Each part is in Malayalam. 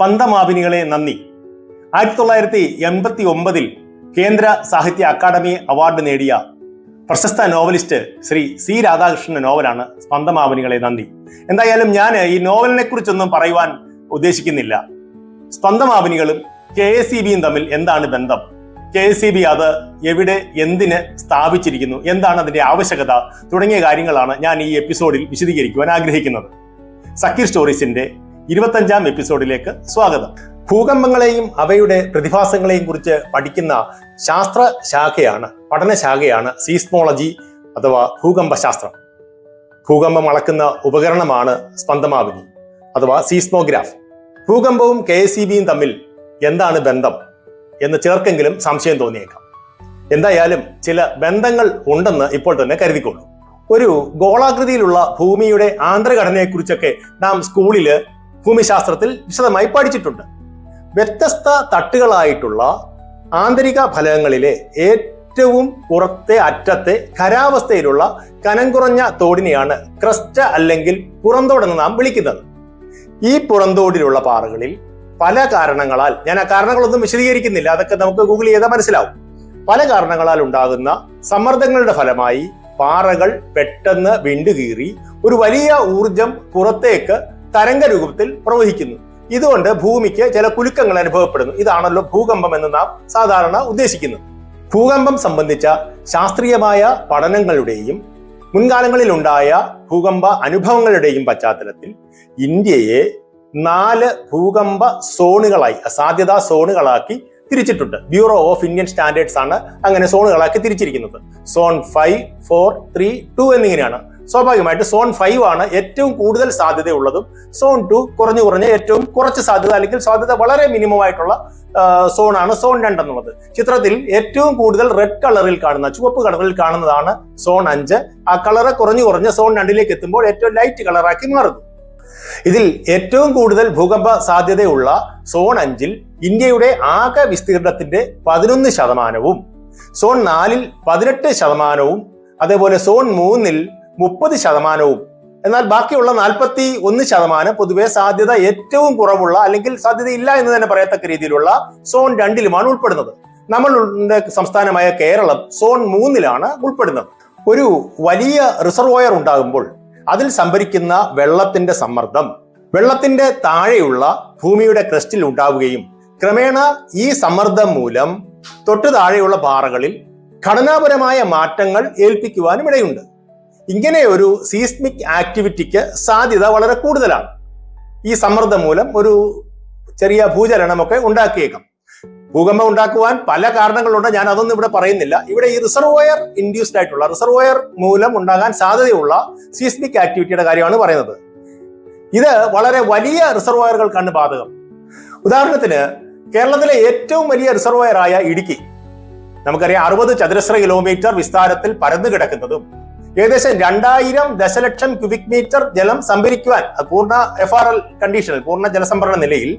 സ്പന്ദമാപിനികളെ നന്ദി. ആയിരത്തി തൊള്ളായിരത്തി എൺപത്തി ഒമ്പതിൽ കേന്ദ്ര സാഹിത്യ അക്കാദമി അവാർഡ് നേടിയ പ്രശസ്ത നോവലിസ്റ്റ് ശ്രീ സി രാധാകൃഷ്ണന്റെ നോവലാണ് സ്പന്ദമാപിനികളെ നന്ദി. എന്തായാലും ഞാൻ ഈ നോവലിനെ കുറിച്ചൊന്നും പറയുവാൻ ഉദ്ദേശിക്കുന്നില്ല. സ്പന്ദമാപിനികളും കെ എസ് ഇ ബിയും തമ്മിൽ എന്താണ് ബന്ധം? കെ എസ് ഇ ബി അത് എവിടെ എന്തിന് സ്ഥാപിച്ചിരിക്കുന്നു? എന്താണ് അതിന്റെ ആവശ്യകത? തുടങ്ങിയ കാര്യങ്ങളാണ് ഞാൻ ഈ എപ്പിസോഡിൽ വിശദീകരിക്കുവാൻ ആഗ്രഹിക്കുന്നത്. സക്കീർ സ്റ്റോറീസിന്റെ ഇരുപത്തഞ്ചാം എപ്പിസോഡിലേക്ക് സ്വാഗതം. ഭൂകമ്പങ്ങളെയും അവയുടെ പ്രതിഭാസങ്ങളെയും കുറിച്ച് പഠിക്കുന്ന ശാസ്ത്ര ശാഖയാണ് പഠനശാഖയാണ് സീസ്മോളജി അഥവാ ഭൂകമ്പ ശാസ്ത്രം ഭൂകമ്പം അളക്കുന്ന ഉപകരണമാണ് സ്പന്ദമാവിനി അഥവാ സീസ്മോഗ്രാഫ് ഭൂകമ്പവും കെ എസ് ഇ തമ്മിൽ എന്താണ് ബന്ധം എന്ന് ചേർക്കെങ്കിലും സംശയം തോന്നിയേക്കാം. എന്തായാലും ചില ബന്ധങ്ങൾ ഉണ്ടെന്ന് ഇപ്പോൾ തന്നെ കരുതിക്കൊള്ളൂ. ഒരു ഗോളാകൃതിയിലുള്ള ഭൂമിയുടെ ആന്തരഘടനയെക്കുറിച്ചൊക്കെ നാം സ്കൂളിൽ ഭൂമിശാസ്ത്രത്തിൽ വിശദമായി പഠിച്ചിട്ടുണ്ട്. വ്യത്യസ്ത തട്ടുകളായിട്ടുള്ള ആന്തരിക ഫലകങ്ങളിലെ ഏറ്റവും പുറത്തെ അറ്റത്തെ ഖരാവസ്ഥയിലുള്ള കനം കുറഞ്ഞ തോടിനെയാണ് ക്രസ്റ്റ് അല്ലെങ്കിൽ പുറന്തോടെന്ന് നാം വിളിക്കുന്നത്. ഈ പുറന്തോടിലുള്ള പാറകളിൽ പല കാരണങ്ങളാൽ ഞാൻ ആ കാരണങ്ങളൊന്നും വിശദീകരിക്കുന്നില്ല അതൊക്കെ നമുക്ക് ഗൂഗിൾ ചെയ്താൽ മനസ്സിലാവും. പല കാരണങ്ങളാൽ ഉണ്ടാകുന്ന സമ്മർദ്ദങ്ങളുടെ ഫലമായി പാറകൾ പെട്ടെന്ന് വിണ്ടുകീറി ഒരു വലിയ ഊർജം പുറത്തേക്ക് തരംഗ രൂപത്തിൽ പ്രവഹിക്കുന്നു. ഇതുകൊണ്ട് ഭൂമിക്ക് ചില കുലുക്കങ്ങൾ അനുഭവപ്പെടുന്നു. ഇതാണല്ലോ ഭൂകമ്പം എന്ന് നാം സാധാരണ ഉദ്ദേശിക്കുന്നത്. ഭൂകമ്പം സംബന്ധിച്ച ശാസ്ത്രീയമായ പഠനങ്ങളുടെയും മുൻകാലങ്ങളിൽ ഉണ്ടായ ഭൂകമ്പ അനുഭവങ്ങളുടെയും പശ്ചാത്തലത്തിൽ ഇന്ത്യയെ നാല് ഭൂകമ്പ സോണുകളായി സാധ്യതാ സോണുകളാക്കി തിരിച്ചിട്ടുണ്ട്. ബ്യൂറോ ഓഫ് ഇന്ത്യൻ സ്റ്റാൻഡേർഡ്സ് ആണ് അങ്ങനെ സോണുകളാക്കി തിരിച്ചിരിക്കുന്നത്. Zone five four three two എന്നിങ്ങനെയാണ്. സ്വാഭാവികമായിട്ട് സോൺ ഫൈവ് ആണ് ഏറ്റവും കൂടുതൽ സാധ്യതയുള്ളതും. സോൺ ടു കുറഞ്ഞു കുറഞ്ഞ് ഏറ്റവും കുറച്ച് സാധ്യത അല്ലെങ്കിൽ സാധ്യത വളരെ മിനിമം ആയിട്ടുള്ള സോണാണ് സോൺ രണ്ട് എന്നുള്ളത്. ചിത്രത്തിൽ ഏറ്റവും കൂടുതൽ റെഡ് കളറിൽ കാണുന്ന ചുവപ്പ് കളറിൽ കാണുന്നതാണ് സോൺ അഞ്ച്. ആ കളറ് കുറഞ്ഞു കുറഞ്ഞ് സോൺ രണ്ടിലേക്ക് എത്തുമ്പോൾ ഏറ്റവും ലൈറ്റ് കളറാക്കി മാറുന്നു. ഇതിൽ ഏറ്റവും കൂടുതൽ ഭൂകമ്പ സാധ്യതയുള്ള സോൺ അഞ്ചിൽ ഇന്ത്യയുടെ ആകെ വിസ്തീർണത്തിന്റെ പതിനൊന്ന് ശതമാനവും സോൺ നാലിൽ പതിനെട്ട് ശതമാനവും അതേപോലെ സോൺ മൂന്നിൽ മുപ്പത് ശതമാനവും. എന്നാൽ ബാക്കിയുള്ള നാൽപ്പത്തി ഒന്ന് ശതമാനം പൊതുവെ സാധ്യത ഏറ്റവും കുറവുള്ള അല്ലെങ്കിൽ സാധ്യതയില്ല എന്ന് തന്നെ പറയത്തക്ക രീതിയിലുള്ള സോൺ രണ്ടിലുമാണ് ഉൾപ്പെടുന്നത്. നമ്മളുടെ സംസ്ഥാനമായ കേരളം സോൺ മൂന്നിലാണ് ഉൾപ്പെടുന്നത്. ഒരു വലിയ റിസർവോയർ ഉണ്ടാകുമ്പോൾ അതിൽ സംഭരിക്കുന്ന വെള്ളത്തിന്റെ സമ്മർദ്ദം വെള്ളത്തിന്റെ താഴെയുള്ള ഭൂമിയുടെ ക്രസ്റ്റിൽ ഉണ്ടാവുകയും ക്രമേണ ഈ സമ്മർദ്ദം മൂലം തൊട്ടു താഴെയുള്ള പാറകളിൽ ഘടനാപരമായ മാറ്റങ്ങൾ ഏൽപ്പിക്കുവാനും ഇടയുണ്ട്. ഇങ്ങനെ ഒരു സീസ്മിക് ആക്ടിവിറ്റിക്ക് സാധ്യത വളരെ കൂടുതലാണ്. ഈ സമ്മർദ്ദം മൂലം ഒരു ചെറിയ ഭൂചലനമൊക്കെ ഉണ്ടാക്കിയേക്കാം. ഭൂകമ്പം ഉണ്ടാക്കുവാൻ പല കാരണങ്ങളുണ്ട്. ഞാൻ അതൊന്നും ഇവിടെ പറയുന്നില്ല. ഇവിടെ ഈ റിസർവോയർ ഇൻഡ്യൂസ്ഡ് ആയിട്ടുള്ള റിസർവോയർ മൂലം ഉണ്ടാകാൻ സാധ്യതയുള്ള സീസ്മിക് ആക്ടിവിറ്റിയുടെ കാര്യമാണ് പറയുന്നത്. ഇത് വളരെ വലിയ റിസർവോയറുകൾക്കാണ് ബാധകം. ഉദാഹരണത്തിന് കേരളത്തിലെ ഏറ്റവും വലിയ റിസർവോയറായ ഇടുക്കി. നമുക്കറിയാം അറുപത് ചതുരശ്ര കിലോമീറ്റർ വിസ്താരത്തിൽ പരന്നു കിടക്കുന്നതും ഏകദേശം രണ്ടായിരം ദശലക്ഷം ക്യൂബിക് മീറ്റർ ജലം സംഭരിക്കുവാൻ പൂർണ എഫ് ആർ എൽ കണ്ടീഷനിൽ പൂർണ ജലസംഭരണ നിലയിൽ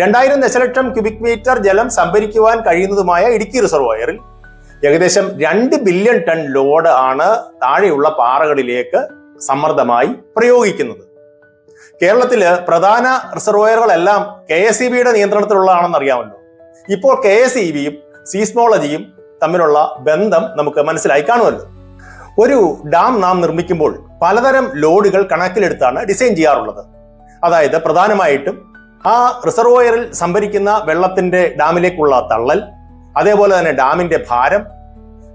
രണ്ടായിരം ദശലക്ഷം ക്യൂബിക് മീറ്റർ ജലം സംഭരിക്കുവാൻ കഴിയുന്നതുമായ ഇടുക്കി റിസർവോയറിൽ ഏകദേശം രണ്ട് ബില്യൺ ടൺ ലോഡ് ആണ് താഴെയുള്ള പാറകളിലേക്ക് സമ്മർദ്ദമായി പ്രയോഗിക്കുന്നത്. കേരളത്തിൽ പ്രധാന റിസർവോയറുകളെല്ലാം കെ എസ് ഇ ബിയുടെ നിയന്ത്രണത്തിലുള്ളതാണെന്ന് അറിയാമല്ലോ. ഇപ്പോൾ കെ എസ് ഇ ബിയും സീസ്മോളജിയും തമ്മിലുള്ള ബന്ധം നമുക്ക് മനസ്സിലായി കാണുമല്ലോ. ഒരു ഡാം നാം നിർമ്മിക്കുമ്പോൾ പലതരം ലോഡുകൾ കണക്കിലെടുത്താണ് ഡിസൈൻ ചെയ്യാറുള്ളത്. അതായത് പ്രധാനമായിട്ടും ആ റിസർവോയറിൽ സംഭരിക്കുന്ന വെള്ളത്തിന്റെ ഡാമിലേക്കുള്ള തള്ളൽ അതേപോലെ തന്നെ ഡാമിന്റെ ഭാരം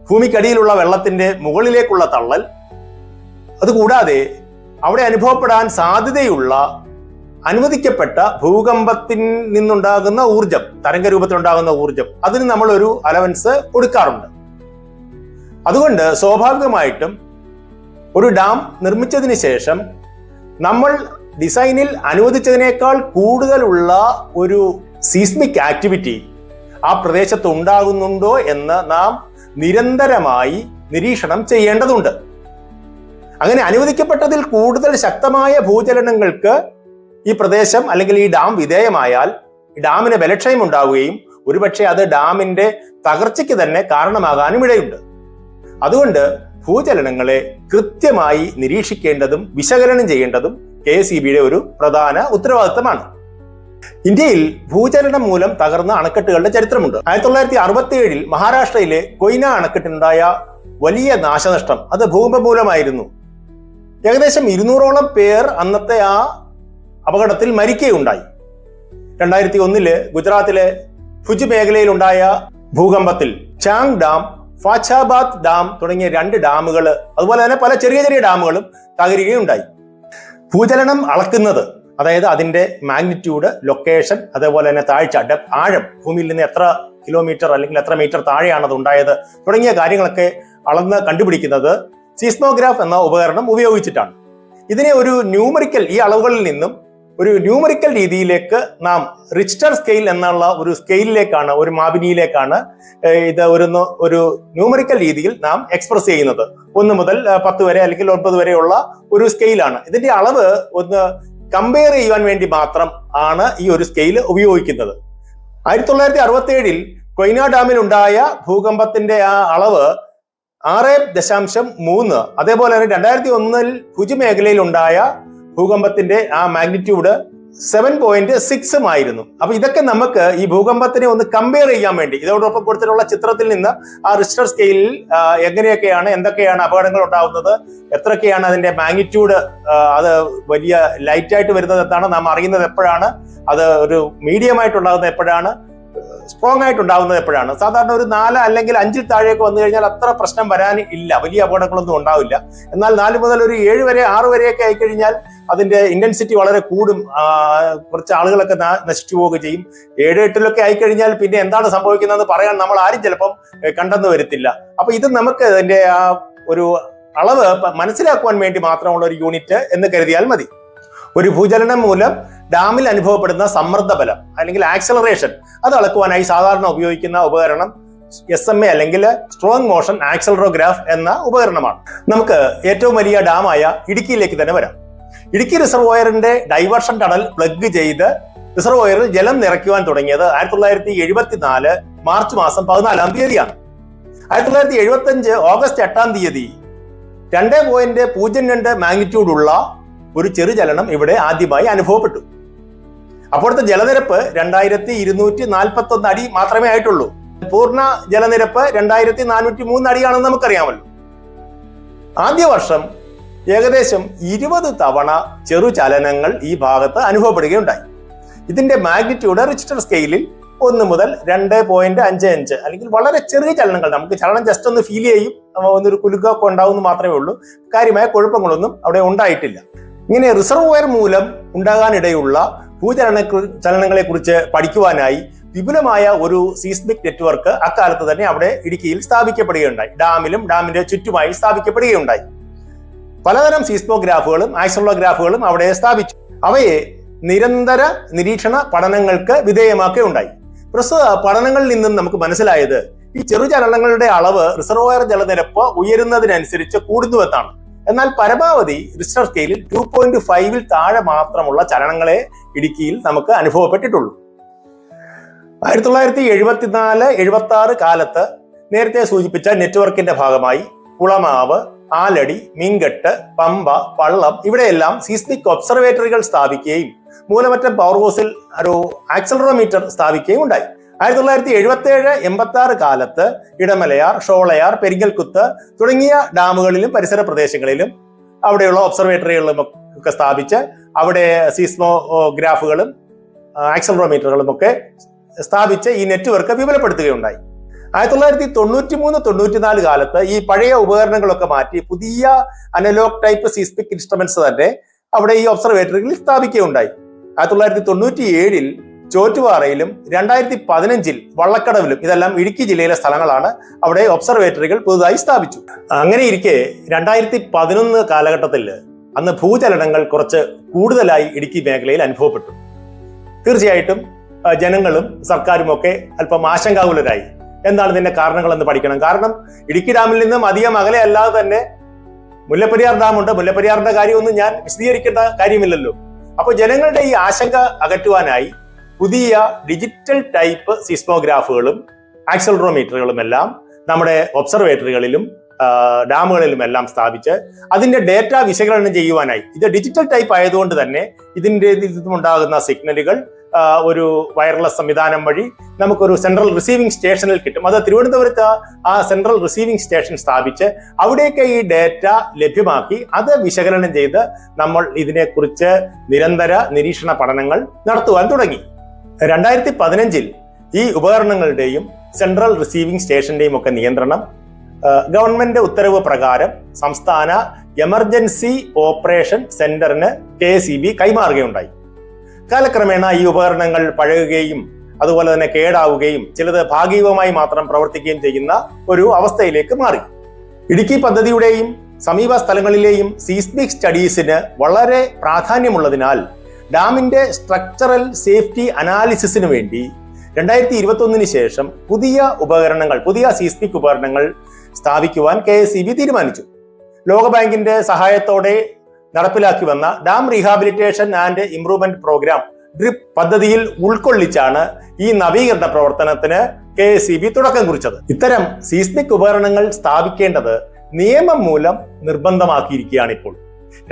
ഭൂമിക്കടിയിലുള്ള വെള്ളത്തിന്റെ മുകളിലേക്കുള്ള തള്ളൽ. അതുകൂടാതെ അവിടെ അനുഭവപ്പെടാൻ സാധ്യതയുള്ള അനുവദിക്കപ്പെട്ട ഭൂകമ്പത്തിൽ നിന്നുണ്ടാകുന്ന ഊർജം തരംഗ രൂപത്തിലുണ്ടാകുന്ന ഊർജം അതിന് നമ്മൾ ഒരു അലവൻസ് കൊടുക്കാറുണ്ട്. അതുകൊണ്ട് സ്വാഭാവികമായിട്ടും ഒരു ഡാം നിർമ്മിച്ചതിന് ശേഷം നമ്മൾ ഡിസൈനിൽ അനുവദിച്ചതിനേക്കാൾ കൂടുതലുള്ള ഒരു സീസ്മിക് ആക്ടിവിറ്റി ആ പ്രദേശത്ത് ഉണ്ടാകുന്നുണ്ടോ എന്ന് നാം നിരന്തരമായി നിരീക്ഷണം ചെയ്യേണ്ടതുണ്ട്. അങ്ങനെ അനുവദിക്കപ്പെട്ടതിൽ കൂടുതൽ ശക്തമായ ഭൂചലനങ്ങൾക്ക് ഈ പ്രദേശം അല്ലെങ്കിൽ ഈ ഡാം വിധേയമായാൽ ഡാമിന് ബലക്ഷയം ഉണ്ടാവുകയും ഒരുപക്ഷെ അത് ഡാമിന്റെ തകർച്ചയ്ക്ക് തന്നെ കാരണമാകാനും ഇടയുണ്ട്. അതുകൊണ്ട് ഭൂചലനങ്ങളെ കൃത്യമായി നിരീക്ഷിക്കേണ്ടതും വിശകലനം ചെയ്യേണ്ടതും കെ എസ് ഇ ബിയുടെ ഒരു പ്രധാന ഉത്തരവാദിത്തമാണ്. ഇന്ത്യയിൽ ഭൂചലനം മൂലം തകർന്ന അണക്കെട്ടുകളുടെ ചരിത്രമുണ്ട്. ആയിരത്തി തൊള്ളായിരത്തി അറുപത്തി ഏഴിൽ മഹാരാഷ്ട്രയിലെ കൊയ്ന അണക്കെട്ടിനുണ്ടായ വലിയ നാശനഷ്ടം അത് ഭൂകമ്പം മൂലമായിരുന്നു ഏകദേശം ഇരുന്നൂറോളം പേർ അന്നത്തെ ആ അപകടത്തിൽ മരിക്കുകയുണ്ടായി. രണ്ടായിരത്തി ഒന്നിൽ ഗുജറാത്തിലെ ഭുജ് മേഖലയിലുണ്ടായ ഭൂകമ്പത്തിൽ ചാങ് ഡാം ഫാച്ചാബാദ് ഡാം തുടങ്ങിയ രണ്ട് ഡാമുകൾ അതുപോലെ തന്നെ പല ചെറിയ ചെറിയ ഡാമുകളും തകരുകയുണ്ടായി. ഭൂചലനം അളക്കുന്നത് അതായത് അതിന്റെ മാഗ്നിറ്റ്യൂഡ് ലൊക്കേഷൻ അതേപോലെ തന്നെ താഴ്ച ആഴം ഭൂമിയിൽ നിന്ന് എത്ര കിലോമീറ്റർ അല്ലെങ്കിൽ എത്ര മീറ്റർ താഴെയാണ് അത് ഉണ്ടായത് തുടങ്ങിയ കാര്യങ്ങളൊക്കെ അളന്ന് കണ്ടുപിടിക്കുന്നത് സീസ്മോഗ്രാഫ് എന്ന ഉപകരണം ഉപയോഗിച്ചിട്ടാണ്. ഇതിനെ ഒരു ന്യൂമറിക്കൽ ഈ അളവുകളിൽ നിന്നും ഒരു ന്യൂമറിക്കൽ രീതിയിലേക്ക് നാം റിച്ച്റ്റർ സ്കെയിൽ എന്നുള്ള ഒരു സ്കെയിലിലേക്കാണ് ഒരു മാപിനിയിലേക്കാണ് ഇത് ഒരു ഒരു ന്യൂമറിക്കൽ രീതിയിൽ നാം എക്സ്പ്രസ് ചെയ്യുന്നത്. ഒന്ന് മുതൽ പത്ത് വരെ അല്ലെങ്കിൽ ഒൻപത് വരെയുള്ള ഒരു സ്കെയിലാണ് ഇതിന്റെ അളവ് ഒന്ന് കമ്പയർ ചെയ്യുവാൻ വേണ്ടി മാത്രം ആണ് ഈ ഒരു സ്കെയിൽ ഉപയോഗിക്കുന്നത്. ആയിരത്തി തൊള്ളായിരത്തി അറുപത്തി ഏഴിൽ കൊയ്ന ഡാമിൽ ഉണ്ടായ ഭൂകമ്പത്തിന്റെ ആ അളവ് ആറ് ദശാംശം മൂന്ന്. അതേപോലെ തന്നെ രണ്ടായിരത്തി ഒന്നിൽ ഭുജ് മേഖലയിൽ ഉണ്ടായ ഭൂകമ്പത്തിന്റെ ആ മാഗ്നിറ്റ്യൂഡ് സെവൻ പോയിന്റ് സിക്സും ആയിരുന്നു. അപ്പൊ ഇതൊക്കെ നമുക്ക് ഈ ഭൂകമ്പത്തിനെ ഒന്ന് കമ്പയർ ചെയ്യാൻ വേണ്ടി ഇതോടൊപ്പം കൊടുത്തിട്ടുള്ള ചിത്രത്തിൽ നിന്ന് ആ റിസ്റ്റർ സ്കെയിലിൽ എങ്ങനെയൊക്കെയാണ് എന്തൊക്കെയാണ് അപകടങ്ങൾ ഉണ്ടാകുന്നത് എത്രയൊക്കെയാണ് അതിന്റെ മാഗ്നിറ്റ്യൂഡ് അത് വലിയ ലൈറ്റായിട്ട് വരുന്നത് എന്താണ് നാം അറിയുന്നത് എപ്പോഴാണ് അത് ഒരു മീഡിയം ആയിട്ടുണ്ടാകുന്നത് എപ്പോഴാണ് സ്ട്രോങ് ആയിട്ട് ഉണ്ടാകുന്നത് എപ്പോഴാണ്? സാധാരണ ഒരു നാല് അല്ലെങ്കിൽ അഞ്ചിൽ താഴേക്ക് വന്നു കഴിഞ്ഞാൽ അത്ര പ്രശ്നം വരാൻ ഇല്ല. വലിയ അപകടങ്ങളൊന്നും ഉണ്ടാവില്ല. എന്നാൽ നാല് മുതൽ ഒരു ഏഴ് വരെ ആറ് വരെയൊക്കെ ആയിക്കഴിഞ്ഞാൽ അതിന്റെ ഇന്റൻസിറ്റി വളരെ കൂടും. കുറച്ച് ആളുകളൊക്കെ നശിച്ചു പോവുക ചെയ്യും. ഏഴ് എട്ടിലൊക്കെ ആയിക്കഴിഞ്ഞാൽ പിന്നെ എന്താണ് സംഭവിക്കുന്നതെന്ന് പറയാൻ നമ്മൾ ആരും ചിലപ്പം കണ്ടെന്ന് വരത്തില്ല. അപ്പൊ ഇത് നമുക്ക് അതിന്റെ ആ ഒരു അളവ് മനസ്സിലാക്കുവാൻ വേണ്ടി മാത്രമുള്ള ഒരു യൂണിറ്റ് എന്ന് കരുതിയാൽ മതി. ഒരു ഭൂചലനം മൂലം ഡാമിൽ അനുഭവപ്പെടുന്ന സമ്മർദ്ദ ബലം അല്ലെങ്കിൽ ആക്സലറേഷൻ അത് അളക്കുവാനായി സാധാരണ ഉപയോഗിക്കുന്ന ഉപകരണം എസ് എം എ അല്ലെങ്കിൽ സ്ട്രോങ് മോഷൻ ആക്സലറോഗ്രാഫ് എന്ന ഉപകരണമാണ്. നമുക്ക് ഏറ്റവും വലിയ ഡാമായ ഇടുക്കിയിലേക്ക് തന്നെ വരാം. ഇടുക്കി റിസർവോയറിന്റെ ഡൈവേർഷൻ ടണൽ പ്ലഗ് ചെയ്ത് റിസർവോയറിൽ ജലം നിറയ്ക്കുവാൻ തുടങ്ങിയത് ആയിരത്തി തൊള്ളായിരത്തി എഴുപത്തിനാല് മാർച്ച് മാസം പതിനാലാം തീയതിയാണ്. ആയിരത്തി തൊള്ളായിരത്തി എഴുപത്തി അഞ്ച് ഓഗസ്റ്റ് എട്ടാം തീയതി രണ്ട് പോയിന്റ് പൂജ്യം രണ്ട് മാഗ്നിറ്റ്യൂഡ് ഉള്ള ഒരു ചെറുചലനം ഇവിടെ ആദ്യമായി അനുഭവപ്പെട്ടു. അപ്പോഴത്തെ ജലനിരപ്പ് രണ്ടായിരത്തി ഇരുന്നൂറ്റി നാൽപ്പത്തി ഒന്ന് അടി മാത്രമേ ആയിട്ടുള്ളൂ. പൂർണ ജലനിരപ്പ് രണ്ടായിരത്തി നാനൂറ്റി മൂന്ന് അടിയാണെന്ന് നമുക്കറിയാമല്ലോ. ആദ്യ വർഷം ഏകദേശം ഇരുപത് തവണ ചെറുചലനങ്ങൾ ഈ ഭാഗത്ത് അനുഭവപ്പെടുകയുണ്ടായി. ഇതിന്റെ മാഗ്നിറ്റ്യൂഡ് റിച്ച്റ്റർ സ്കെയിലിൽ ഒന്ന് മുതൽ രണ്ട് പോയിന്റ് അഞ്ച് അഞ്ച് അല്ലെങ്കിൽ വളരെ ചെറിയ ചലനങ്ങൾ. നമുക്ക് ചലനം ജസ്റ്റ് ഒന്ന് ഫീൽ ചെയ്യും. ഒന്നൊരു കുലുക്കൊക്കെ ഉണ്ടാവുമെന്ന് മാത്രമേ ഉള്ളൂ. കാര്യമായ കുഴപ്പങ്ങളൊന്നും അവിടെ ഉണ്ടായിട്ടില്ല. ഇങ്ങനെ റിസർവോയർ മൂലം ഉണ്ടാകാനിടയുള്ള ഭൂചലന ചലനങ്ങളെ കുറിച്ച് പഠിക്കുവാനായി വിപുലമായ ഒരു സീസ്മിക് നെറ്റ്വർക്ക് അക്കാലത്ത് തന്നെ അവിടെ ഇടുക്കിയിൽ സ്ഥാപിക്കപ്പെടുകയുണ്ടായി. ഡാമിലും ഡാമിന്റെ ചുറ്റുമായി സ്ഥാപിക്കപ്പെടുകയുണ്ടായി. പലതരം സീസ്മോഗ്രാഫുകളും ആക്സലോഗ്രാഫുകളും അവിടെ സ്ഥാപിച്ചു. അവയെ നിരന്തര നിരീക്ഷണ പഠനങ്ങൾക്ക് വിധേയമാക്കുകയുണ്ടായി. പ്രസ്തുത പഠനങ്ങളിൽ നിന്നും നമുക്ക് മനസ്സിലായത് ഈ ചെറുചലനങ്ങളുടെ അളവ് റിസർവോയർ ജലനിരപ്പ് ഉയരുന്നതിനനുസരിച്ച് കൂടുന്നുവെന്നാണ്. എന്നാൽ പരമാവധി റിസ്റ്റർ സ്കെയിലിൽ ടു പോയിന്റ് ഫൈവിൽ താഴെ മാത്രമുള്ള ചലനങ്ങളെ ഇടുക്കിയിൽ നമുക്ക് അനുഭവപ്പെട്ടിട്ടുള്ളൂ. ആയിരത്തി തൊള്ളായിരത്തി എഴുപത്തിനാല് എഴുപത്തി ആറ് കാലത്ത് നേരത്തെ സൂചിപ്പിച്ച നെറ്റ്വർക്കിന്റെ ഭാഗമായി കുളമാവ് ആലടി മീൻകെട്ട് പമ്പ പള്ളം ഇവിടെയെല്ലാം സീസ്മിക് ഒബ്സർവേറ്ററികൾ സ്ഥാപിക്കുകയും മൂലമറ്റം പവർ ഹൗസിൽ ഒരു ആക്സലറോമീറ്റർ സ്ഥാപിക്കുകയും ഉണ്ടായി. ആയിരത്തി തൊള്ളായിരത്തി എഴുപത്തി ഏഴ് എൺപത്തി ആറ് കാലത്ത് ഇടമലയാർ ഷോളയാർ പെരിങ്ങൽകുത്ത് തുടങ്ങിയ ഡാമുകളിലും പരിസര പ്രദേശങ്ങളിലും അവിടെയുള്ള ഒബ്സർവേറ്ററികളിലും ഒക്കെ സ്ഥാപിച്ച് അവിടെ സീസ്മോഗ്രാഫുകളും ആക്സലറോമീറ്ററുകളും ഒക്കെ സ്ഥാപിച്ച് ഈ നെറ്റ്വർക്ക് വിപുലപ്പെടുത്തുകയുണ്ടായി. ആയിരത്തി തൊള്ളായിരത്തി തൊണ്ണൂറ്റി മൂന്ന് തൊണ്ണൂറ്റിനാല് കാലത്ത് ഈ പഴയ ഉപകരണങ്ങളൊക്കെ മാറ്റി പുതിയ അനലോഗ് ടൈപ്പ് സീസ്മിക് ഇൻസ്ട്രുമെന്റ്സ് തന്നെ അവിടെ ഈ ഒബ്സർവേറ്ററികളിൽ സ്ഥാപിക്കുകയുണ്ടായി. ആയിരത്തി തൊള്ളായിരത്തി തൊണ്ണൂറ്റി ഏഴിൽ ചോറ്റുപാറയിലും രണ്ടായിരത്തി പതിനഞ്ചിൽ വള്ളക്കടവിലും ഇതെല്ലാം ഇടുക്കി ജില്ലയിലെ സ്ഥലങ്ങളാണ് അവിടെ ഒബ്സർവേറ്ററികൾ പുതുതായി സ്ഥാപിച്ചു. അങ്ങനെ ഇരിക്കെ രണ്ടായിരത്തി പതിനൊന്ന് കാലഘട്ടത്തിൽ അന്ന് ഭൂചലനങ്ങൾ കുറച്ച് കൂടുതലായി ഇടുക്കി മേഖലയിൽ അനുഭവപ്പെട്ടു. തീർച്ചയായിട്ടും ജനങ്ങളും സർക്കാരും ഒക്കെ അല്പം ആശങ്കാകുലരായി. എന്താണ് ഇതിന്റെ കാരണങ്ങളെന്ന് പഠിക്കണം. കാരണം ഇടുക്കി ഡാമിൽ നിന്നും അധികം അകലെ അല്ലാതെ തന്നെ മുല്ലപ്പെരിയാർ ഡാമുണ്ട് മുല്ലപ്പെരിയാറിന്റെ കാര്യമൊന്നും ഞാൻ വിശദീകരിക്കേണ്ട കാര്യമില്ലല്ലോ. അപ്പോൾ ജനങ്ങളുടെ ഈ ആശങ്ക അകറ്റുവാനായി പുതിയ ഡിജിറ്റൽ ടൈപ്പ് സിസ്മോഗ്രാഫുകളും ആക്സലറോമീറ്ററുകളും എല്ലാം നമ്മുടെ ഒബ്സർവേറ്ററികളിലും ഡാമുകളിലും എല്ലാം സ്ഥാപിച്ച് അതിന്റെ ഡേറ്റ വിശകലനം ചെയ്യുവാനായി. ഇത് ഡിജിറ്റൽ ടൈപ്പ് ആയതുകൊണ്ട് തന്നെ ഇതിന്റെ ഉണ്ടാകുന്ന സിഗ്നലുകൾ ഒരു വയർലെസ് സംവിധാനം വഴി നമുക്കൊരു സെൻട്രൽ റിസീവിംഗ് സ്റ്റേഷനിൽ കിട്ടും. അത് തിരുവനന്തപുരത്ത് ആ സെൻട്രൽ റിസീവിംഗ് സ്റ്റേഷൻ സ്ഥാപിച്ച് അവിടെയൊക്കെ ഈ ഡേറ്റ ലഭ്യമാക്കി അത് വിശകലനം ചെയ്ത് നമ്മൾ ഇതിനെക്കുറിച്ച് നിരന്തര നിരീക്ഷണ പഠനങ്ങൾ നടത്തുവാൻ തുടങ്ങി. രണ്ടായിരത്തി പതിനഞ്ചിൽ ഈ ഉപകരണങ്ങളുടെയും സെൻട്രൽ റിസീവിംഗ് സ്റ്റേഷന്റെയും ഒക്കെ നിയന്ത്രണം ഗവൺമെന്റ് ഉത്തരവ് പ്രകാരം സംസ്ഥാന എമർജൻസി ഓപ്പറേഷൻ സെന്ററിന് കെ സി ബി കൈമാറുകയുണ്ടായി. കാലക്രമേണ ഈ ഉപകരണങ്ങൾ പഴകുകയും അതുപോലെ തന്നെ കേടാവുകയും ചിലത് ഭാഗികമായി മാത്രം പ്രവർത്തിക്കുകയും ചെയ്യുന്ന ഒരു അവസ്ഥയിലേക്ക് മാറി. ഇടുക്കി പദ്ധതിയുടെയും സമീപ സ്ഥലങ്ങളിലെയും സീസ്മിക് സ്റ്റഡീസിന് വളരെ പ്രാധാന്യമുള്ളതിനാൽ ഡാമിന്റെ സ്ട്രക്ചറൽ സേഫ്റ്റി അനാലിസിസിന് വേണ്ടി രണ്ടായിരത്തി ഇരുപത്തി ഒന്നിന് ശേഷം പുതിയ ഉപകരണങ്ങൾ പുതിയ സീസ്മിക് ഉപകരണങ്ങൾ സ്ഥാപിക്കുവാൻ കെ എസ് തീരുമാനിച്ചു. ലോകബാങ്കിന്റെ സഹായത്തോടെ നടപ്പിലാക്കി വന്ന dam rehabilitation and improvement programme drip പദ്ധതിയിൽ ഉൾക്കൊള്ളിച്ചാണ് ഈ നവീകരണ പ്രവർത്തനത്തിന് കെ എസ് തുടക്കം കുറിച്ചത്. ഇത്തരം സീസ്മിക് ഉപകരണങ്ങൾ സ്ഥാപിക്കേണ്ടത് നിയമം മൂലം നിർബന്ധമാക്കിയിരിക്കുകയാണ് ഇപ്പോൾ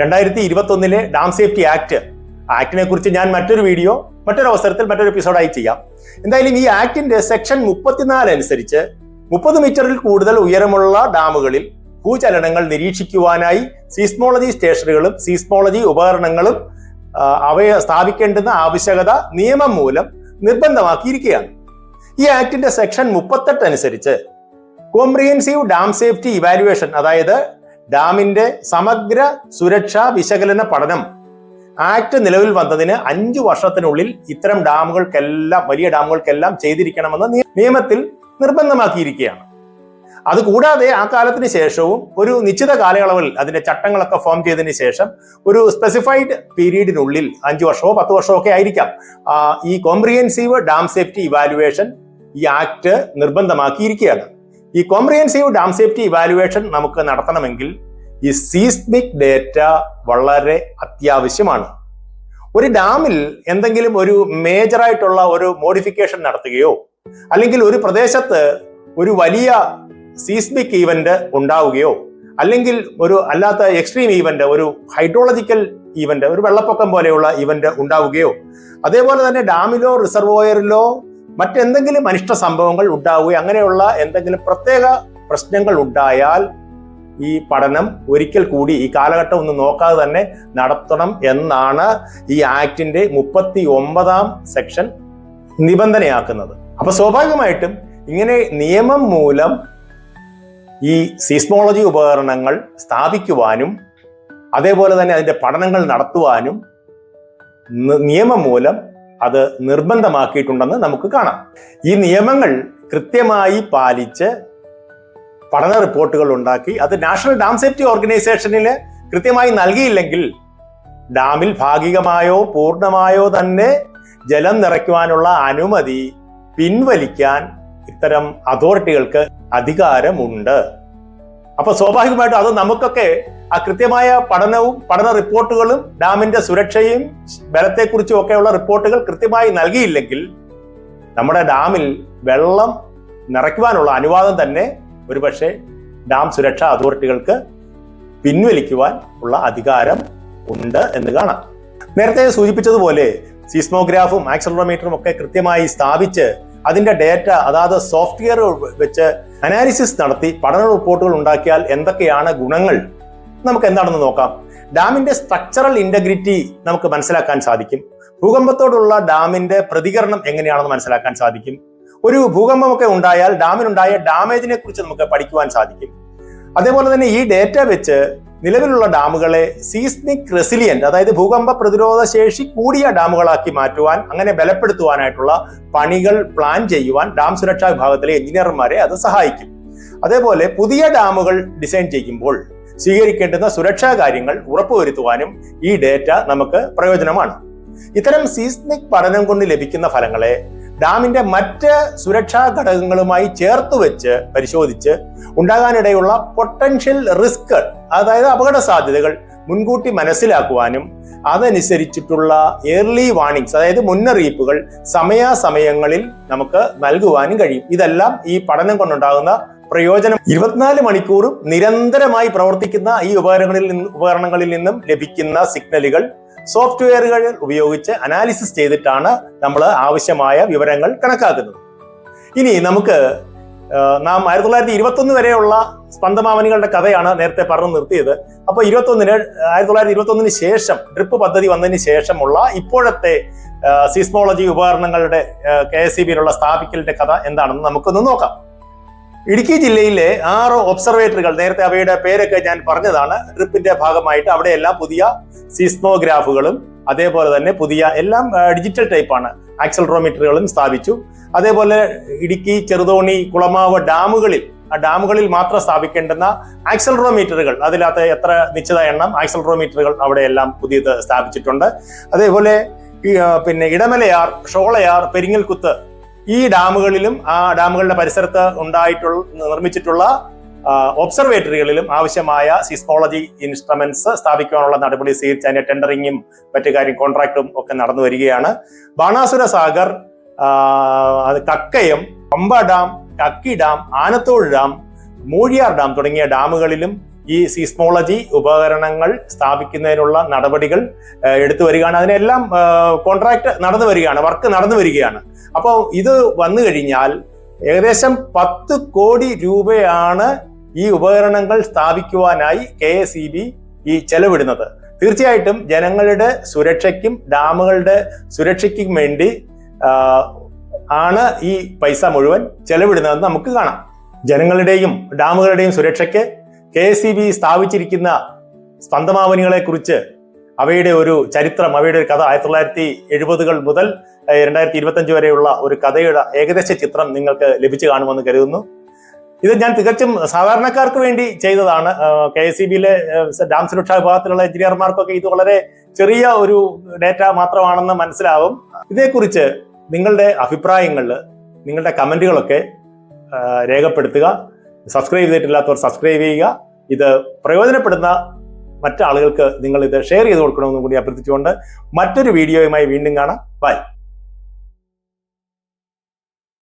രണ്ടായിരത്തി ഇരുപത്തി ഒന്നിലെ ഡാം സേഫ്റ്റി ആക്ട് ആക്ടിനെ കുറിച്ച് ഞാൻ മറ്റൊരു വീഡിയോ മറ്റൊരു അവസരത്തിൽ മറ്റൊരു എപ്പിസോഡായി ചെയ്യാം. എന്തായാലും ഈ ആക്ടിന്റെ സെക്ഷൻ മുപ്പത്തിനാല് അനുസരിച്ച് മുപ്പത് മീറ്ററിൽ കൂടുതൽ ഉയരമുള്ള ഡാമുകളിൽ ഭൂചലനങ്ങൾ നിരീക്ഷിക്കുവാനായി സീസ്മോളജി സ്റ്റേഷനുകളും സീസ്മോളജി ഉപകരണങ്ങളും അവയെ സ്ഥാപിക്കേണ്ടുന്ന ആവശ്യകത നിയമം മൂലം നിർബന്ധമാക്കിയിരിക്കുകയാണ്. ഈ ആക്ടിന്റെ സെക്ഷൻ മുപ്പത്തെട്ട് അനുസരിച്ച് കോംപ്രിഹെൻസീവ് ഡാം സേഫ്റ്റി ഇവാലുവേഷൻ അതായത് ഡാമിന്റെ സമഗ്ര സുരക്ഷാ വിശകലന പഠനം ആക്ട് നിലവിൽ വന്നതിന് അഞ്ചു വർഷത്തിനുള്ളിൽ ഇത്തരം ഡാമുകൾക്കെല്ലാം വലിയ ഡാമുകൾക്കെല്ലാം ചെയ്തിരിക്കണമെന്ന് നിയ- നിയമത്തിൽ നിർബന്ധമാക്കിയിരിക്കുകയാണ്. അതുകൂടാതെ ആ കാലത്തിന് ശേഷവും ഒരു നിശ്ചിത കാലയളവിൽ അതിന്റെ ചട്ടങ്ങളൊക്കെ ഫോം ചെയ്തതിന് ശേഷം ഒരു സ്പെസിഫൈഡ് പീരീഡിനുള്ളിൽ അഞ്ചു വർഷമോ പത്ത് വർഷമോ ഒക്കെ ആയിരിക്കാം ഈ കോംപ്രിഹെൻസീവ് ഡാം സേഫ്റ്റി ഇവാലുവേഷൻ ഈ ആക്ട് നിർബന്ധമാക്കിയിരിക്കുകയാണ്. ഈ കോംപ്രിഹെൻസീവ് ഡാം സേഫ്റ്റി ഇവാലുവേഷൻ നമുക്ക് നടത്തണമെങ്കിൽ ഈ സീസ്മിക് ഡേറ്റ വളരെ അത്യാവശ്യമാണ്. ഒരു ഡാമിൽ എന്തെങ്കിലും ഒരു മേജറായിട്ടുള്ള ഒരു മോഡിഫിക്കേഷൻ നടത്തുകയോ അല്ലെങ്കിൽ ഒരു പ്രദേശത്ത് ഒരു വലിയ സീസ്മിക് ഈവന്റ് ഉണ്ടാവുകയോ അല്ലെങ്കിൽ ഒരു അല്ലാത്ത എക്സ്ട്രീം ഈവന്റ് ഒരു ഹൈഡ്രോളജിക്കൽ ഈവന്റ് ഒരു വെള്ളപ്പൊക്കം പോലെയുള്ള ഈവന്റ് ഉണ്ടാവുകയോ അതേപോലെ തന്നെ ഡാമിലോ റിസർവോയറിലോ മറ്റെന്തെങ്കിലും അനിഷ്ട സംഭവങ്ങൾ ഉണ്ടാവുകയോ അങ്ങനെയുള്ള എന്തെങ്കിലും പ്രത്യേക പ്രശ്നങ്ങൾ ഉണ്ടായാൽ ഈ പഠനം ഒരിക്കൽ കൂടി ഈ കാലഘട്ടം ഒന്ന് നോക്കാതെ തന്നെ നടത്തണം എന്നാണ് ഈ ആക്ടിന്റെ മുപ്പത്തി ഒമ്പതാം സെക്ഷൻ നിബന്ധനയാക്കുന്നത്. അപ്പൊ സ്വാഭാവികമായിട്ടും ഇങ്ങനെ നിയമം മൂലം ഈ സീസ്മോളജി ഉപകരണങ്ങൾ സ്ഥാപിക്കുവാനും അതേപോലെ തന്നെ അതിന്റെ പഠനങ്ങൾ നടത്തുവാനും നിയമം മൂലം അത് നിർബന്ധമാക്കിയിട്ടുണ്ടെന്ന് നമുക്ക് കാണാം. ഈ നിയമങ്ങൾ കൃത്യമായി പാലിച്ച് പഠന റിപ്പോർട്ടുകൾ ഉണ്ടാക്കി അത് നാഷണൽ ഡാം സേഫ്റ്റി ഓർഗനൈസേഷനിൽ കൃത്യമായി നൽകിയില്ലെങ്കിൽ ഡാമിൽ ഭാഗികമായോ പൂർണമായോ തന്നെ ജലം നിറയ്ക്കുവാനുള്ള അനുമതി പിൻവലിക്കാൻ ഇത്തരം അതോറിറ്റികൾക്ക് അധികാരമുണ്ട്. അപ്പൊ സ്വാഭാവികമായിട്ടും അത് നമുക്കൊക്കെ ആ കൃത്യമായ പഠനവും പഠന റിപ്പോർട്ടുകളും ഡാമിന്റെ സുരക്ഷയും ബലത്തെക്കുറിച്ചും ഒക്കെയുള്ള റിപ്പോർട്ടുകൾ കൃത്യമായി നൽകിയില്ലെങ്കിൽ നമ്മുടെ ഡാമിൽ വെള്ളം നിറയ്ക്കുവാനുള്ള അനുവാദം തന്നെ ഒരുപക്ഷെ ഡാം സുരക്ഷാ അതോറിറ്റികൾക്ക് പിൻവലിക്കുവാൻ ഉള്ള അധികാരം ഉണ്ട് എന്ന് കാണാം. നേരത്തെ സൂചിപ്പിച്ചതുപോലെ സീസ്മോഗ്രാഫും ആക്സലറോമീറ്ററും ഒക്കെ കൃത്യമായി സ്ഥാപിച്ച് അതിന്റെ ഡേറ്റ അതാത് സോഫ്റ്റ്വെയർ വെച്ച് അനാലിസിസ് നടത്തി പഠന റിപ്പോർട്ടുകൾ ഉണ്ടാക്കിയാൽ എന്തൊക്കെയാണ് ഗുണങ്ങൾ? നമുക്ക് എന്താണെന്ന് നോക്കാം. ഡാമിന്റെ സ്ട്രക്ചറൽ ഇന്റഗ്രിറ്റി നമുക്ക് മനസ്സിലാക്കാൻ സാധിക്കും. ഭൂകമ്പത്തോടുള്ള ഡാമിന്റെ പ്രതികരണം എങ്ങനെയാണെന്ന് മനസ്സിലാക്കാൻ സാധിക്കും. ഒരു ഭൂകമ്പമൊക്കെ ഉണ്ടായാൽ ഡാമിനുണ്ടായ ഡാമേജിനെ കുറിച്ച് നമുക്ക് പഠിക്കുവാൻ സാധിക്കും. അതേപോലെ തന്നെ ഈ ഡേറ്റ വെച്ച് നിലവിലുള്ള ഡാമുകളെ സീസ്മിക് റെസിലിയന്റ് അതായത് ഭൂകമ്പ പ്രതിരോധ ശേഷി കൂടിയ ഡാമുകളാക്കി മാറ്റുവാൻ അങ്ങനെ ബലപ്പെടുത്തുവാനായിട്ടുള്ള പണികൾ പ്ലാൻ ചെയ്യുവാൻ ഡാം സുരക്ഷാ വിഭാഗത്തിലെ എഞ്ചിനീയർമാരെ അത് സഹായിക്കും. അതേപോലെ പുതിയ ഡാമുകൾ ഡിസൈൻ ചെയ്യുമ്പോൾ സ്വീകരിക്കേണ്ടുന്ന സുരക്ഷാ കാര്യങ്ങൾ ഉറപ്പുവരുത്തുവാനും ഈ ഡേറ്റ നമുക്ക് പ്രയോജനമാണ്. ഇത്തരം സീസ്മിക് പഠനം കൊണ്ട് ലഭിക്കുന്ന ഫലങ്ങളെ ഡാമിന്റെ മറ്റ് സുരക്ഷാ ഘടകങ്ങളുമായി ചേർത്ത് വെച്ച് പരിശോധിച്ച് ഉണ്ടാകാനിടയുള്ള പൊട്ടൻഷ്യൽ റിസ്ക് അതായത് അപകട സാധ്യതകൾ മുൻകൂട്ടി മനസ്സിലാക്കുവാനും അതനുസരിച്ചിട്ടുള്ള ഏർലി വാർണിംഗ്സ് അതായത് മുന്നറിയിപ്പുകൾ സമയാസമയങ്ങളിൽ നമുക്ക് നൽകുവാനും കഴിയും. ഇതെല്ലാം ഈ പഠനം കൊണ്ടുണ്ടാകുന്ന പ്രയോജനം. ഇരുപത്തിനാല് മണിക്കൂറും നിരന്തരമായി പ്രവർത്തിക്കുന്ന ഈ ഉപകരണങ്ങളിൽ നിന്ന് ഉപകരണങ്ങളിൽ നിന്നും ലഭിക്കുന്ന സിഗ്നലുകൾ സോഫ്റ്റ്വെയറുകൾ ഉപയോഗിച്ച് അനാലിസിസ് ചെയ്തിട്ടാണ് നമ്മൾ ആവശ്യമായ വിവരങ്ങൾ കണക്കാക്കുന്നത്. ഇനി നമുക്ക് നാം ആയിരത്തി തൊള്ളായിരത്തി ഇരുപത്തൊന്ന് വരെയുള്ള സ്പന്ദമാവനികളുടെ കഥയാണ് നേരത്തെ പറഞ്ഞു നിർത്തിയത്. അപ്പോൾ ഇരുപത്തൊന്നിന് ആയിരത്തി തൊള്ളായിരത്തി ഇരുപത്തൊന്നിന് ശേഷം ഡ്രിപ്പ് പദ്ധതി വന്നതിന് ശേഷമുള്ള ഇപ്പോഴത്തെ സീസ്മോളജി ഉപകരണങ്ങളുടെ കെ എസ് സി ബിയിലുള്ള സ്ഥാപിക്കലിന്റെ കഥ എന്താണെന്ന് നമുക്കൊന്ന് നോക്കാം. ഇടുക്കി ജില്ലയിലെ ആറ് ഒബ്സർവേറ്ററുകൾ നേരത്തെ അവയുടെ പേരൊക്കെ ഞാൻ പറഞ്ഞതാണ് ട്രിപ്പിന്റെ ഭാഗമായിട്ട് അവിടെയെല്ലാം പുതിയ സീസ്മോഗ്രാഫുകളും അതേപോലെ തന്നെ പുതിയ എല്ലാം ഡിജിറ്റൽ ടൈപ്പാണ് ആക്സലറോമീറ്ററുകളും സ്ഥാപിച്ചു. അതേപോലെ ഇടുക്കി ചെറുതോണി കുളമാവ് ഡാമുകളിൽ ആ ഡാമുകളിൽ മാത്രം സ്ഥാപിക്കേണ്ടുന്ന ആക്സലറോമീറ്ററുകൾ അതിനകത്ത് എത്ര നിശ്ചിത എണ്ണം ആക്സലറോമീറ്ററുകൾ അവിടെയെല്ലാം പുതിയത് സ്ഥാപിച്ചിട്ടുണ്ട്. അതേപോലെ പിന്നെ ഇടമലയാർ ഷോളയാർ പെരിങ്ങൽകുത്ത് ഈ ഡാമുകളിലും ആ ഡാമുകളുടെ പരിസരത്ത് ഉണ്ടായിട്ടുള്ള നിർമ്മിച്ചിട്ടുള്ള ഒബ്സർവേറ്ററികളിലും ആവശ്യമായ സിസ്മോളജി ഇൻസ്ട്രുമെന്റ്സ് സ്ഥാപിക്കാനുള്ള നടപടി സ്വീകരിച്ച് അതിന്റെ ടെൻഡറിങ്ങും മറ്റു കാര്യം കോൺട്രാക്റ്റും ഒക്കെ നടന്നു വരികയാണ്. Banasura Sagar Kakkayam Pamba dam Kakki dam Anathodu dam Moozhiyar dam തുടങ്ങിയ ഡാമുകളിലും ഈ സീസ്മോളജി ഉപകരണങ്ങൾ സ്ഥാപിക്കുന്നതിനുള്ള നടപടികൾ എടുത്തു വരികയാണ്. അതിനെല്ലാം കോൺട്രാക്ട് നടന്നു വരികയാണ് വർക്ക് നടന്നു വരികയാണ്. അപ്പോൾ ഇത് വന്നു കഴിഞ്ഞാൽ ഏകദേശം പത്ത് കോടി രൂപയാണ് ഈ ഉപകരണങ്ങൾ സ്ഥാപിക്കുവാനായി കെ എസ് ഇ ബി ഈ ചെലവിടുന്നത്. തീർച്ചയായിട്ടും ജനങ്ങളുടെ സുരക്ഷയ്ക്കും ഡാമുകളുടെ സുരക്ഷയ്ക്കും വേണ്ടി ആണ് ഈ പൈസ മുഴുവൻ ചെലവിടുന്നതെന്ന് നമുക്ക് കാണാം. ജനങ്ങളുടെയും ഡാമുകളുടെയും സുരക്ഷയ്ക്ക് കെ ഇ ബി സ്ഥാപിച്ചിരിക്കുന്ന സ്പന്ദമാവനികളെ കുറിച്ച് അവയുടെ ഒരു ചരിത്രം അവയുടെ ഒരു കഥ ആയിരത്തി തൊള്ളായിരത്തി എഴുപതുകൾ മുതൽ രണ്ടായിരത്തി ഇരുപത്തഞ്ച് വരെയുള്ള ഒരു കഥയുടെ ഏകദേശ ചിത്രം നിങ്ങൾക്ക് ലഭിച്ചു കാണുമെന്ന് കരുതുന്നു. ഇത് ഞാൻ തികച്ചും സാധാരണക്കാർക്ക് വേണ്ടി ചെയ്തതാണ്. കെ എസ് സി ബിയിലെ ഡാം സുരക്ഷാ വിഭാഗത്തിലുള്ള എഞ്ചിനീയർമാർക്കൊക്കെ ഇത് വളരെ ചെറിയ ഒരു ഡേറ്റ മാത്രമാണെന്ന് മനസ്സിലാവും. ഇതേക്കുറിച്ച് നിങ്ങളുടെ അഭിപ്രായങ്ങൾ നിങ്ങളുടെ കമന്റുകളൊക്കെ രേഖപ്പെടുത്തുക. സബ്സ്ക്രൈബ് ചെയ്തിട്ടില്ലാത്തവർ സബ്സ്ക്രൈബ് ചെയ്യുക. ഇത് പ്രയോജനപ്പെടുന്ന മറ്റാളുകൾക്ക് നിങ്ങൾ ഇത് ഷെയർ ചെയ്ത് കൊടുക്കണമെന്നും കൂടി അഭ്യർത്ഥിച്ചുകൊണ്ട് മറ്റൊരു വീഡിയോയുമായി വീണ്ടും കാണാം. ബൈ.